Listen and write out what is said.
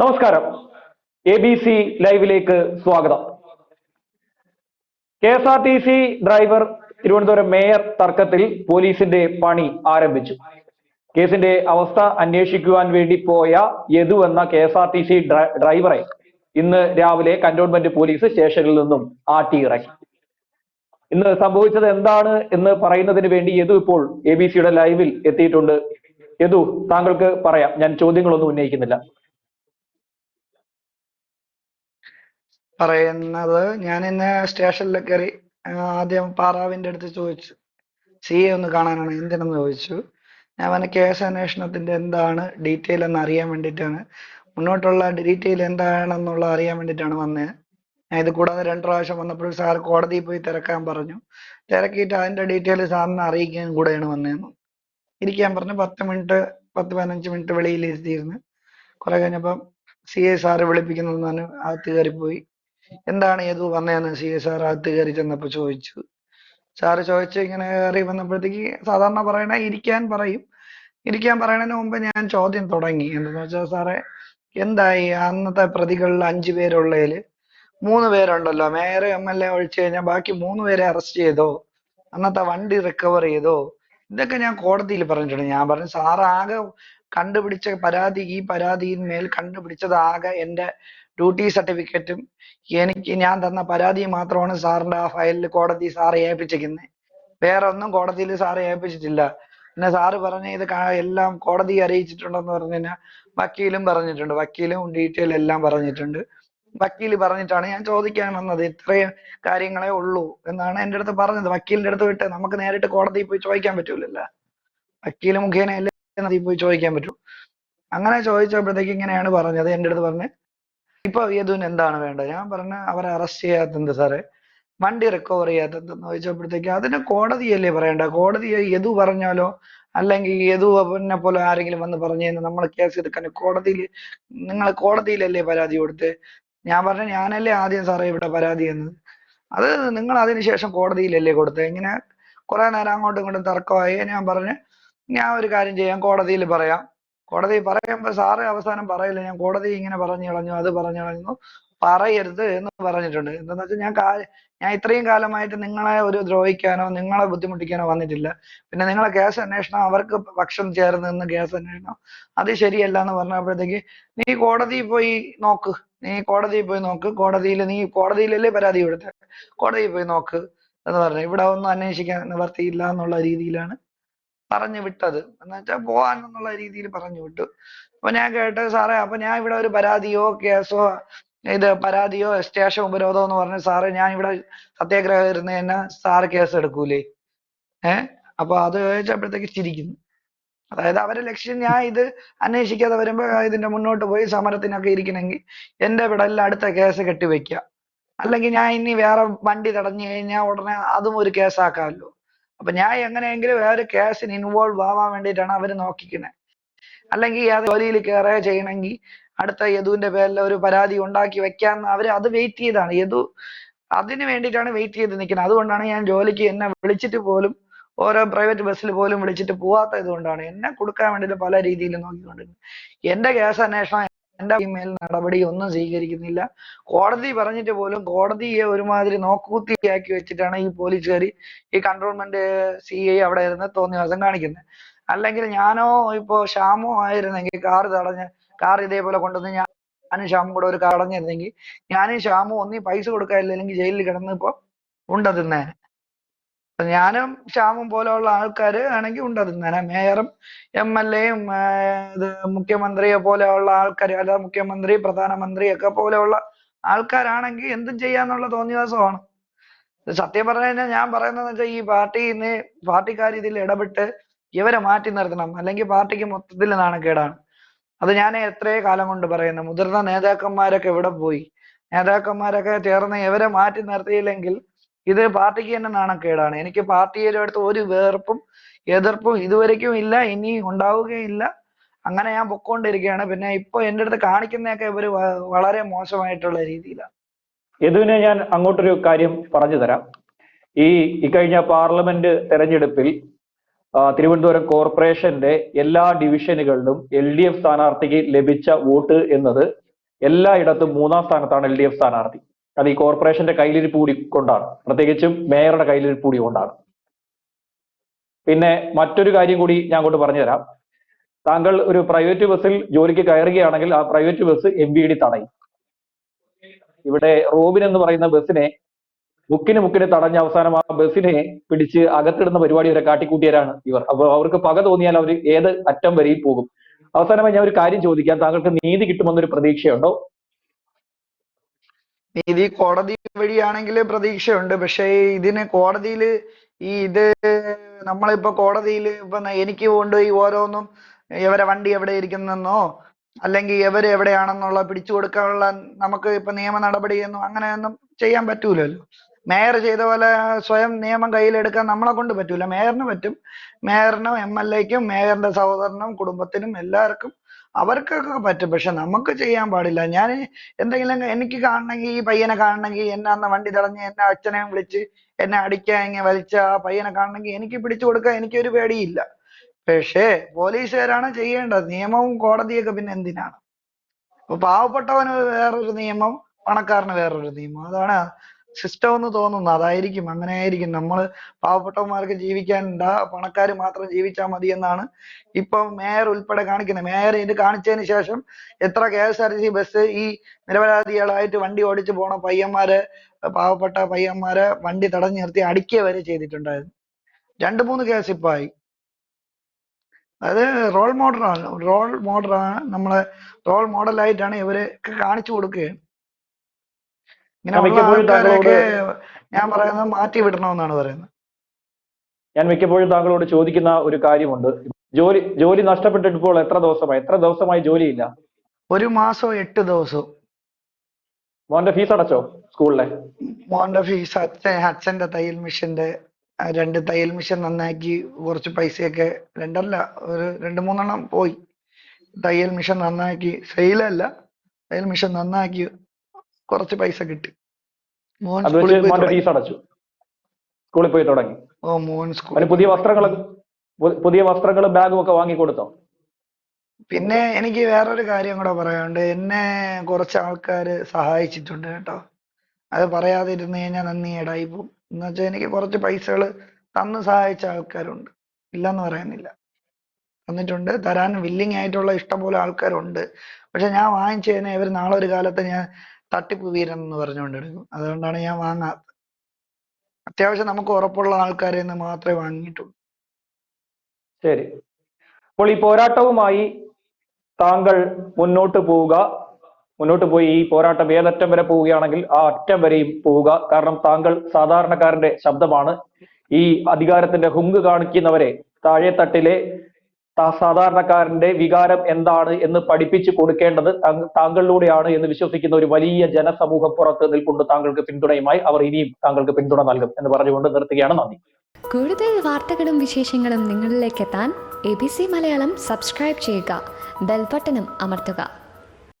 നമസ്കാരം. A B C ലൈവിലേക്ക് സ്വാഗതം. K S R T C driver Thiruvananthapuram mayor തർക്കത്തിൽ പോലീസിന്റെ പണി ആരംഭിച്ചു. കേസിന്റെ അവസ്ഥ അന്വേഷിക്കുവാൻ വേണ്ടി പോയ യദു എന്ന K S R T C ഡ്രൈവറെ ഇന്ന് രാവിലെ കന്റോൺമെന്റ് പോലീസ് സ്റ്റേഷനിൽ നിന്നും ആട്ടിയിറക്കി. ഇന്ന് സംഭവിച്ചത് എന്താണ് എന്ന് പറയുന്നതിന് വേണ്ടി യദു ഇപ്പോൾ എ ബി സിയുടെ ലൈവിൽ എത്തിയിട്ടുണ്ട്. യദു താങ്കൾക്ക് പറയാം. ഞാൻ ചോദ്യങ്ങളൊന്നും ഉന്നയിക്കുന്നില്ല. പറയുന്നത് ഞാൻ ഇന്ന് സ്റ്റേഷനിൽ കയറി ആദ്യം പാറാവിന്റെ അടുത്ത് ചോദിച്ചു. സി എ ഒന്ന് കാണാനാണ് എന്തിനെന്ന് ചോദിച്ചു? ഞാൻ പറഞ്ഞ കേസ് അന്വേഷണത്തിന്റെ എന്താണ് ഡീറ്റെയിൽ എന്ന് അറിയാൻ വേണ്ടിയിട്ടാണ്. മുന്നോട്ടുള്ള ഡീറ്റെയിൽ എന്താണെന്നുള്ള അറിയാൻ വേണ്ടിയിട്ടാണ് വന്നത് ഞാൻ ഇത് കൂടാതെ രണ്ട് പ്രാവശ്യം വന്നപ്പോൾ സാർ കോടതിയിൽ പോയി തിരക്കാൻ പറഞ്ഞു. തിരക്കിയിട്ട് അതിന്റെ ഡീറ്റെയിൽ സാറിനെ അറിയിക്കാൻ കൂടെയാണ് വന്നതെന്ന് ഇരിക്കാൻ പറഞ്ഞു. പത്ത് മിനിറ്റ് പത്ത് പതിനഞ്ച് മിനിറ്റ് വെളിയിൽ ഇരുത്തിയിരുന്നു. കുറെ കഴിഞ്ഞപ്പം സി എ സാറ് വിളിപ്പിക്കുന്നു പറഞ്ഞു അകത്ത് കയറിപ്പോയി. എന്താണ് ഏതു വന്നതെന്ന് സി എസ് ആർ അകത്ത് കയറി ചെന്നപ്പോ ചോദിച്ചു. സാറ് ചോദിച്ചു ഇങ്ങനെ കയറി വന്നപ്പോഴത്തേക്ക് സാധാരണ പറയണ ഇരിക്കാൻ പറയും. ഇരിക്കാൻ പറയണതിന് മുമ്പ് ഞാൻ ചോദ്യം തുടങ്ങി. എന്താന്ന് വെച്ചാൽ സാറേ എന്തായി? അന്നത്തെ പ്രതികളിൽ അഞ്ചു പേരുള്ളതിൽ മൂന്ന് പേരുണ്ടല്ലോ. മേയർ എം എൽ എ ഒഴിച്ചു കഴിഞ്ഞാൽ ബാക്കി മൂന്ന് പേരെ അറസ്റ്റ് ചെയ്തോ? അന്നത്തെ വണ്ടി റിക്കവർ ചെയ്തോ? ഇതൊക്കെ ഞാൻ കോടതിയിൽ പറഞ്ഞിട്ടുണ്ട്. ഞാൻ പറഞ്ഞു സാർ ആകെ കണ്ടുപിടിച്ച പരാതി ഈ പരാതിയിന്മേൽ കണ്ടുപിടിച്ചത് ആകെ എന്റെ ഡ്യൂട്ടി സർട്ടിഫിക്കറ്റും എനിക്ക് ഞാൻ തന്ന പരാതി മാത്രമാണ് സാറിന്റെ ആ ഫയലിൽ കോടതി സാറെ ഏൽപ്പിച്ചിരിക്കുന്നത് വേറെ ഒന്നും കോടതിയിൽ സാറെ ഏൽപ്പിച്ചിട്ടില്ല. പിന്നെ സാറ് പറഞ്ഞ ഇത് എല്ലാം കോടതി അറിയിച്ചിട്ടുണ്ടെന്ന് പറഞ്ഞു കഴിഞ്ഞാൽ വക്കീലും പറഞ്ഞിട്ടുണ്ട്. വക്കീലും ഡീറ്റെയിൽ എല്ലാം പറഞ്ഞിട്ടുണ്ട്. വക്കീൽ പറഞ്ഞിട്ടാണ് ഞാൻ ചോദിക്കാൻ വന്നത്. ഇത്രയും കാര്യങ്ങളെ ഉള്ളൂ എന്നാണ് എന്റെ അടുത്ത് പറഞ്ഞത്. വക്കീലിന്റെ അടുത്ത് വിട്ട് നമുക്ക് നേരിട്ട് കോടതിയിൽ പോയി ചോദിക്കാൻ പറ്റൂലല്ലോ. വക്കീൽ മുഖേന എല്ലാം പോയി ചോദിക്കാൻ പറ്റൂ. അങ്ങനെ ചോദിച്ചപ്പോഴത്തേക്ക് ഇങ്ങനെയാണ് പറഞ്ഞത് എന്റെ അടുത്ത് പറഞ്ഞ്. ഇപ്പൊ യദുവിന് എന്താണ് വേണ്ടത്? ഞാൻ പറഞ്ഞ അവരെ അറസ്റ്റ് ചെയ്യാത്തത് സാറേ? വണ്ടി റിക്കവർ ചെയ്യാത്തതെന്ന് ചോദിച്ചപ്പോഴത്തേക്ക് അതിന് കോടതിയല്ലേ പറയണ്ട കോടതി യദു പറഞ്ഞാലോ? അല്ലെങ്കിൽ യദു പിന്നെ പോലെ ആരെങ്കിലും വന്ന് പറഞ്ഞു കഴിഞ്ഞാൽ നമ്മൾ കേസ് എടുക്കാൻ കോടതിയിൽ നിങ്ങൾ കോടതിയിലല്ലേ പരാതി കൊടുത്ത്? ഞാൻ പറഞ്ഞു ഞാനല്ലേ ആദ്യം സാറേ ഇവിടെ പരാതി എന്നത് അത് നിങ്ങൾ അതിനുശേഷം കോടതിയിലല്ലേ കൊടുത്തത് ഇങ്ങനെ കുറെ നേരം അങ്ങോട്ടും ഇങ്ങോട്ടും തർക്കമായി. ഞാൻ പറഞ്ഞു ഞാൻ ഒരു കാര്യം ചെയ്യാം കോടതിയിൽ പറയാം. കോടതി പറയുമ്പോൾ സാറ് അവസാനം പറയില്ല. ഞാൻ കോടതി ഇങ്ങനെ പറഞ്ഞു കളഞ്ഞു അത് പറഞ്ഞു കളഞ്ഞു. പറയരുത് എന്ന് പറഞ്ഞിട്ടുണ്ട്. എന്താന്ന് വെച്ചാൽ ഞാൻ ഞാൻ ഇത്രയും കാലമായിട്ട് നിങ്ങളെ ഒരു ദ്രോഹിക്കാനോ നിങ്ങളെ ബുദ്ധിമുട്ടിക്കാനോ വന്നിട്ടില്ല. പിന്നെ നിങ്ങളെ കേസ് അന്വേഷണം അവർക്ക് പക്ഷം ചേർന്ന് നിന്ന് കേസ് അന്വേഷണം അത് ശരിയല്ല എന്ന് പറഞ്ഞപ്പോഴത്തേക്ക് നീ കോടതിയിൽ പോയി നോക്ക്. നീ കോടതിയിൽ പോയി നോക്ക്. കോടതിയിൽ നീ കോടതിയിലല്ലേ പരാതി കൊടുത്തേ? കോടതിയിൽ പോയി നോക്ക് എന്ന് പറഞ്ഞു. ഇവിടെ ഒന്നും അന്വേഷിക്കാൻ നിവർത്തിയില്ല എന്നുള്ള രീതിയിലാണ് പറഞ്ഞു വിട്ടത്. എന്ന് വെച്ചാൽ പോവാൻ എന്നുള്ള രീതിയിൽ പറഞ്ഞു വിട്ടു. അപ്പൊ ഞാൻ കേട്ട് സാറേ അപ്പൊ ഞാൻ ഇവിടെ ഒരു പരാതിയോ കേസോ ഇത് പരാതിയോ സ്റ്റേഷൻ ഉപരോധോ എന്ന് പറഞ്ഞ് സാറേ ഞാൻ ഇവിടെ സത്യാഗ്രഹം ഇരുന്ന് തന്നെ സാറ് കേസ് എടുക്കൂലേ? ഏഹ് അപ്പൊ അത് ചോദിച്ചപ്പോഴത്തേക്ക് ചിരിക്കുന്നു. അതായത് അവരെ ലക്ഷ്യം ഞാൻ ഇത് അന്വേഷിക്കാതെ വരുമ്പോ ഇതിന്റെ മുന്നോട്ട് പോയി സമരത്തിനൊക്കെ ഇരിക്കണമെങ്കിൽ എന്റെ വിടലിൽ അടുത്ത കേസ് കെട്ടിവെക്കുക അല്ലെങ്കിൽ ഞാൻ ഇനി വേറെ വണ്ടി തടഞ്ഞു കഴിഞ്ഞാൽ ഉടനെ അതും ഒരു കേസാക്കാമല്ലോ. അപ്പൊ ഞാൻ എങ്ങനെയെങ്കിലും വേറെ കേസിന് ഇൻവോൾവ് ആവാൻ വേണ്ടിയിട്ടാണ് അവർ നോക്കിക്കുന്നത് അല്ലെങ്കിൽ അത് ജോലിയിൽ കയറുക ചെയ്യണമെങ്കിൽ അടുത്ത യദുവിന്റെ പേരിൽ ഒരു പരാതി ഉണ്ടാക്കി വെക്കാന്ന് അവർ അത് വെയിറ്റ് ചെയ്താണ്. യദു അതിന് വേണ്ടിയിട്ടാണ് വെയിറ്റ് ചെയ്ത് നിൽക്കുന്നത് അതുകൊണ്ടാണ് ഞാൻ ജോലിക്ക് എന്നെ വിളിച്ചിട്ട് പോലും ഓരോ പ്രൈവറ്റ് ബസ്സിൽ പോലും വിളിച്ചിട്ട് പോവാത്തത് കൊണ്ടാണ്. എന്നെ കൊടുക്കാൻ വേണ്ടിയിട്ട് പല രീതിയിൽ നോക്കിക്കൊണ്ടിരുന്നത് എന്റെ കേസ് അന്വേഷണം എന്റെ മേൽ നടപടി ഒന്നും സ്വീകരിക്കുന്നില്ല. കോടതി പറഞ്ഞിട്ട് പോലും കോടതിയെ ഒരുമാതിരി നോക്കുകുത്തിയാക്കി വെച്ചിട്ടാണ് ഈ പോലീസുകാർ ഈ കൺട്രോൾമെന്റ് സി ഐ അവിടെ ഇരുന്ന് തോന്നിവാസം കാണിക്കുന്നത് അല്ലെങ്കിൽ ഞാനോ ഇപ്പോ ഷാമോ ആയിരുന്നെങ്കിൽ കാർ തടഞ്ഞ് കാർ ഇതേപോലെ കൊണ്ടുവന്ന് ഞാൻ ഞാനും ഷാമും കൂടെ ഒരു കാർ അടഞ്ഞിരുന്നെങ്കിൽ ഞാനും ഷാമും ഒന്നീ പൈസ കൊടുക്കാറില്ല അല്ലെങ്കിൽ ജയിലിൽ കിടന്ന് ഇപ്പൊ ഉണ്ട തിന്നേനെ ഞാനും ഷാമും പോലെയുള്ള ആൾക്കാര് ആണെങ്കിൽ ഉണ്ട് അത് തന്നെ മേയറും എം എൽ എയും ഇത് മുഖ്യമന്ത്രിയെ പോലെയുള്ള ആൾക്കാർ അല്ല മുഖ്യമന്ത്രി പ്രധാനമന്ത്രി ഒക്കെ പോലെയുള്ള ആൾക്കാരാണെങ്കിൽ എന്തും ചെയ്യാന്നുള്ള തോന്നിയവാസമാണ് സത്യം പറഞ്ഞു കഴിഞ്ഞാൽ ഞാൻ പറയുന്നത് വെച്ചാൽ ഈ പാർട്ടിയിൽ നിന്ന് പാർട്ടിക്കാർ ഇതിൽ ഇടപെട്ട് ഇവരെ മാറ്റി നിർത്തണം. അല്ലെങ്കിൽ പാർട്ടിക്ക് മൊത്തത്തിൽ നാണക്കേടാണ് അത് ഞാൻ എത്രയോ കാലം കൊണ്ട് പറയുന്നു. മുതിർന്ന നേതാക്കന്മാരൊക്കെ എവിടെ പോയി? നേതാക്കന്മാരൊക്കെ ചേർന്ന് ഇവരെ മാറ്റി നിർത്തിയില്ലെങ്കിൽ ഇത് പാർട്ടിക്ക് തന്നെ നാണക്കേടാണ്. എനിക്ക് പാർട്ടിയുടെ അടുത്ത് ഒരു വേർപ്പും എതിർപ്പും ഇതുവരയ്ക്കും ഇല്ല ഇനി ഉണ്ടാവുകയില്ല. അങ്ങനെ ഞാൻ പൊക്കോണ്ടിരിക്കുകയാണ്. പിന്നെ ഇപ്പൊ എന്റെ അടുത്ത് കാണിക്കുന്നതൊക്കെ ഇവർ വളരെ മോശമായിട്ടുള്ള രീതിയിലാണ്. യദുവിനെ ഞാൻ അങ്ങോട്ടൊരു കാര്യം പറഞ്ഞു തരാം. ഈ ഇക്കഴിഞ്ഞ പാർലമെന്റ് തെരഞ്ഞെടുപ്പിൽ തിരുവനന്തപുരം കോർപ്പറേഷന്റെ എല്ലാ ഡിവിഷനുകളിലും എൽ ഡി എഫ് സ്ഥാനാർത്ഥിക്ക് ലഭിച്ച വോട്ട് എന്നത് എല്ലായിടത്തും മൂന്നാം സ്ഥാനത്താണ് എൽ ഡി എഫ് സ്ഥാനാർത്ഥി. അത് ഈ കോർപ്പറേഷന്റെ കയ്യിലിരിപ്പ് കൂടി കൊണ്ടാണ്. പ്രത്യേകിച്ചും മേയറുടെ കയ്യിലിരിപ്പ് കൂടി കൊണ്ടാണ്. പിന്നെ മറ്റൊരു കാര്യം കൂടി ഞാൻ അങ്ങോട്ട് പറഞ്ഞുതരാം. താങ്കൾ ഒരു പ്രൈവറ്റ് ബസ്സിൽ ജോലിക്ക് കയറുകയാണെങ്കിൽ ആ private bus M V D തടയും. ഇവിടെ റോബിൻ എന്ന് പറയുന്ന ബസ്സിനെ മുക്കിന് മുക്കിന് തടഞ്ഞ അവസാനം ആ ബസ്സിനെ പിടിച്ച് അകത്തിടുന്ന പരിപാടി വരെ കാട്ടിക്കൂട്ടിയവരാണ് ഇവർ. അപ്പോൾ അവർക്ക് പക തോന്നിയാൽ അവർ ഏത് അറ്റം വരെയും പോകും. അവസാനമായി ഞാൻ ഒരു കാര്യം ചോദിക്കാം. താങ്കൾക്ക് നീതി കിട്ടുമെന്നൊരു പ്രതീക്ഷയുണ്ടോ? നീതി കോടതി വഴിയാണെങ്കിൽ പ്രതീക്ഷയുണ്ട്. പക്ഷേ ഇതിന് കോടതിയിൽ ഈ ഇത് നമ്മളിപ്പോ കോടതിയിൽ ഇപ്പൊ എനിക്ക് കൊണ്ടുപോയി ഓരോന്നും ഇവരെ വണ്ടി എവിടെ ഇരിക്കുന്നെന്നോ അല്ലെങ്കിൽ ഇവർ എവിടെയാണെന്നുള്ള പിടിച്ചു കൊടുക്കാനുള്ള നമുക്ക് ഇപ്പൊ നിയമ നടപടിയൊന്നും അങ്ങനെയൊന്നും ചെയ്യാൻ പറ്റൂലല്ലോ. മേയർ ചെയ്ത പോലെ സ്വയം നിയമം കയ്യിലെടുക്കാൻ നമ്മളെ കൊണ്ട് പറ്റൂല. മേയറിന് പറ്റും. മേയറിനും എം എൽ എക്കും മേയറിന്റെ സഹോദരനും കുടുംബത്തിനും എല്ലാവർക്കും അവർക്കൊക്കെ പറ്റും. പക്ഷെ നമുക്ക് ചെയ്യാൻ പാടില്ല. ഞാൻ എന്തെങ്കിലും എനിക്ക് കാണണമെങ്കിൽ ഈ പയ്യനെ കാണണമെങ്കിൽ എന്നെ അന്ന് വണ്ടി തടഞ്ഞ് എന്നെ അച്ഛനെ വിളിച്ച് എന്നെ അടിക്കാൻ ഇങ്ങനെ വലിച്ച ആ പയ്യനെ കാണണമെങ്കിൽ എനിക്ക് പിടിച്ചു കൊടുക്കാൻ എനിക്കൊരു പേടിയില്ല. പക്ഷേ പോലീസുകാരാണ് ചെയ്യേണ്ടത്. നിയമവും കോടതിയൊക്കെ പിന്നെ എന്തിനാണ്? അപ്പൊ പാവപ്പെട്ടവന് വേറൊരു നിയമം പണക്കാരന് വേറൊരു നിയമം. അതാണ് സിസ്റ്റം എന്ന് തോന്നുന്നു. അതായിരിക്കും അങ്ങനെ ആയിരിക്കും നമ്മൾ പാവപ്പെട്ടവന്മാർക്ക് ജീവിക്കാനുണ്ട പണക്കാർ മാത്രം ജീവിച്ചാൽ മതി എന്നാണ് ഇപ്പൊ മേയർ ഉൾപ്പെടെ കാണിക്കുന്നത്. മേയർ ഇത് കാണിച്ചതിന് ശേഷം എത്ര K S R T C bus ഈ നിരപരാധികളായിട്ട് വണ്ടി ഓടിച്ചു പോണ പയ്യന്മാരെ പാവപ്പെട്ട പയ്യന്മാരെ വണ്ടി തടഞ്ഞു നിർത്തി അടിക്കുക വരെ ചെയ്തിട്ടുണ്ടായിരുന്നു. രണ്ട് മൂന്ന് കേസ് ഇപ്പൊ ആയി അത് റോൾ മോഡലാണ്. റോൾ മോഡലാണ്. നമ്മളെ റോൾ മോഡലായിട്ടാണ് ഇവർ കാണിച്ചു കൊടുക്കുകയാണ്. ഇങ്ങനെ ഞാൻ പറയുന്നത് മാറ്റി വിടണമെന്നാണ് പറയുന്നത്. ഞാൻ മിക്കപ്പോഴും താങ്കളോട് ചോദിക്കുന്ന ഒരു കാര്യമുണ്ട്. ജോലി ജോലി നഷ്ടപ്പെട്ടിട്ട് ഇപ്പോൾ എത്ര ദിവസമായി? എത്ര ദിവസമായി ജോലിയില്ല? ഒരു മാസോ എട്ട് ദിവസവും. മോന്റെ ഫീസ് അടച്ചോ സ്കൂളിലെ? മോന്റെ ഫീസ് അച്ഛൻ അച്ഛന്റെ തയ്യൽ മിഷന്റെ രണ്ട് തയ്യൽ മിഷൻ നന്നാക്കി കുറച്ച് പൈസയൊക്കെ രണ്ടല്ല ഒരു രണ്ട് മൂന്നെണ്ണം പോയി. തയ്യൽ മിഷൻ നന്നാക്കി സെയിലല്ല തയ്യൽ മിഷൻ നന്നാക്കി കുറച്ച് പൈസ കിട്ടി. മോൻ സ്കൂളിൽ പോയി തുടങ്ങി. ഓ മോൻ സ്കൂളിൽ പുതിയ വസ്ത്രങ്ങൾ പുതിയ വസ്ത്രങ്ങളും ബാഗും ഒക്കെ വാങ്ങി കൊടുത്തോ പിന്നെ എനിക്ക് വേറൊരു കാര്യം കൂടെ പറയാനുണ്ട്. എന്നെ കുറച്ച് ആൾക്കാര് സഹായിച്ചിട്ടുണ്ട് കേട്ടോ. അത് പറയാതിരുന്നു കഴിഞ്ഞാൽ നന്ദി ഏടായി പോകും എന്ന് വെച്ചാൽ എനിക്ക് കുറച്ച് പൈസകൾ തന്ന് സഹായിച്ച ആൾക്കാരുണ്ട്. ഇല്ലെന്ന് പറയുന്നില്ല. തന്നിട്ടുണ്ട്. തരാൻ വില്ലിങ് ആയിട്ടുള്ള ഇഷ്ടംപോലെ ആൾക്കാരുണ്ട്. പക്ഷെ ഞാൻ വാങ്ങിച്ചു കഴിഞ്ഞാൽ ഇവർ നാളെ ഒരു കാലത്ത് ഞാൻ തട്ടിപ്പ് വീരൻ എന്ന് പറഞ്ഞുകൊണ്ട് എടുക്കും. അതുകൊണ്ടാണ് ഞാൻ വാങ്ങാത്തത്. അത്യാവശ്യം നമുക്ക് ഉറപ്പുള്ള ആൾക്കാരെ നിന്ന് മാത്രമേ വാങ്ങിയിട്ടുള്ളൂ. ശരി. അപ്പോൾ ഈ പോരാട്ടവുമായി താങ്കൾ മുന്നോട്ട് പോവുക. മുന്നോട്ട് പോയി ഈ പോരാട്ടം ഏതറ്റം വരെ പോവുകയാണെങ്കിൽ ആ അറ്റം വരെയും പോവുക. കാരണം താങ്കൾ സാധാരണക്കാരന്റെ ശബ്ദമാണ്. ഈ അധികാരത്തിന്റെ ഹുങ്ക് കാണിക്കുന്നവരെ താഴെത്തട്ടിലെ സാധാരണക്കാരന്റെ വികാരം എന്താണ് എന്ന് പഠിപ്പിച്ചു കൊടുക്കേണ്ടത് താങ്കളിലൂടെയാണ് എന്ന് വിശ്വസിക്കുന്ന ഒരു വലിയ ജനസമൂഹം പുറത്ത് നിൽക്കൊണ്ട് താങ്കൾക്ക് പിന്തുണയുമായി. അവർ ഇനിയും താങ്കൾക്ക് പിന്തുണ നൽകും എന്ന് പറഞ്ഞുകൊണ്ട് നിർത്തുകയാണ്. നന്ദി. കൂടുതൽ വാർത്തകളും വിശേഷങ്ങളും നിങ്ങളിലേക്ക് എത്താൻ A B C Malayalam subscribe ചെയ്യുക. ബെൽബട്ടനും അമർത്തുക.